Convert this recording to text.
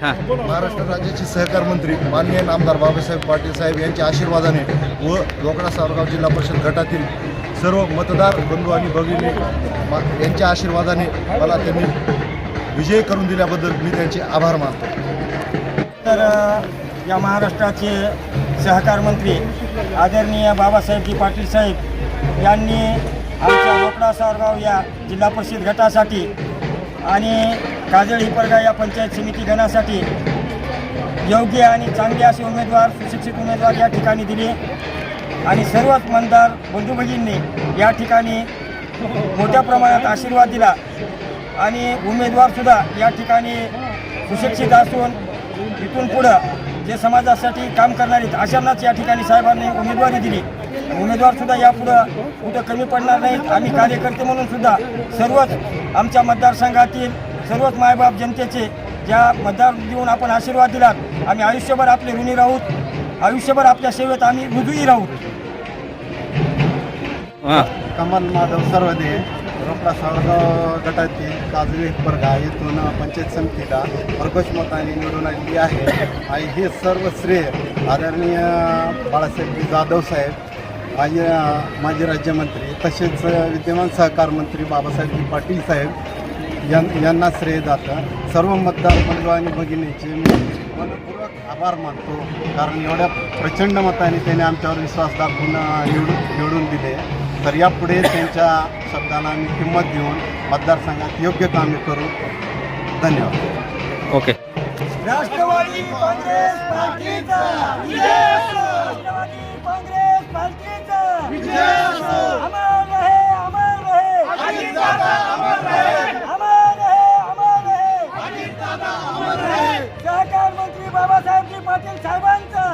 हां. महाराष्ट्र राज्याचे सहकार मंत्री माननीय नामदार बाबासाहेब पाटील साहेब यांच्या आशीर्वादाने व रोकडा सावरगाव जिल्हा परिषद गटातील सर्व मतदार बंधू आणि भगिनी यांच्या आशीर्वादाने मला त्यांनी विजयी करून दिल्याबद्दल मी त्यांचे आभार मानतो. तर या महाराष्ट्राचे सहकार मंत्री आदरणीय बाबासाहेबजी पाटील साहेब यांनी आमच्या रोकडा सावरगाव या जिल्हा परिषद गटासाठी आणि काजळ हिपरगा या पंचायत समिती गणासाठी योग्य आणि चांगले असे उमेदवार सुशिक्षित उमेदवार या ठिकाणी दिले. आणि सर्वच मतदार बंधू भगिनींनी या ठिकाणी मोठ्या प्रमाणात आशीर्वाद दिला. आणि उमेदवारसुद्धा या ठिकाणी सुशिक्षित असून इथून पुढं जे समाजासाठी काम करणार आहेत अशांनाच या ठिकाणी साहेबांनी उमेदवारी दिली. उमेदवारसुद्धा यापुढं कुठं कमी पडणार नाहीत. आम्ही कार्यकर्ते म्हणून सुद्धा सर्वच आमच्या मतदारसंघातील सर्वच मायबाप जनतेचे ज्या मतदार देऊन आपण आशीर्वाद दिलात आम्ही आयुष्यभर आपले ऋणी राहूत आयुष्यभर आपल्या सेवेत आम्ही रुजूही राहूत हां. कमल माधव सर्वदे रोकडा सावरगाव गटातील काजळी परगा येथून पंचायत समितीला भरघोष मताने निवडून आलेली आहे. आणि हे सर्व श्रेय आदरणीय बाळासाहेब जाधव साहेब माजी माजी राज्यमंत्री तसेच विद्यमान सहकार मंत्री बाबासाहेब पाटील साहेब यां यांना श्रेय जातं. सर्व मतदार बंधू आणि भगिनीचे मी मनपूर्वक आभार मानतो. कारण एवढ्या प्रचंड मताने त्याने आमच्यावर विश्वास दाखवून निवडून निवडून दिले. तर यापुढे त्यांच्या शब्दाला आम्ही किंमत देऊन मतदारसंघात योग्य कामे करू. धन्यवाद. ओके. राष्ट्रवादी काँग्रेस बाबासाहेबजी पाटील साहेबांचा.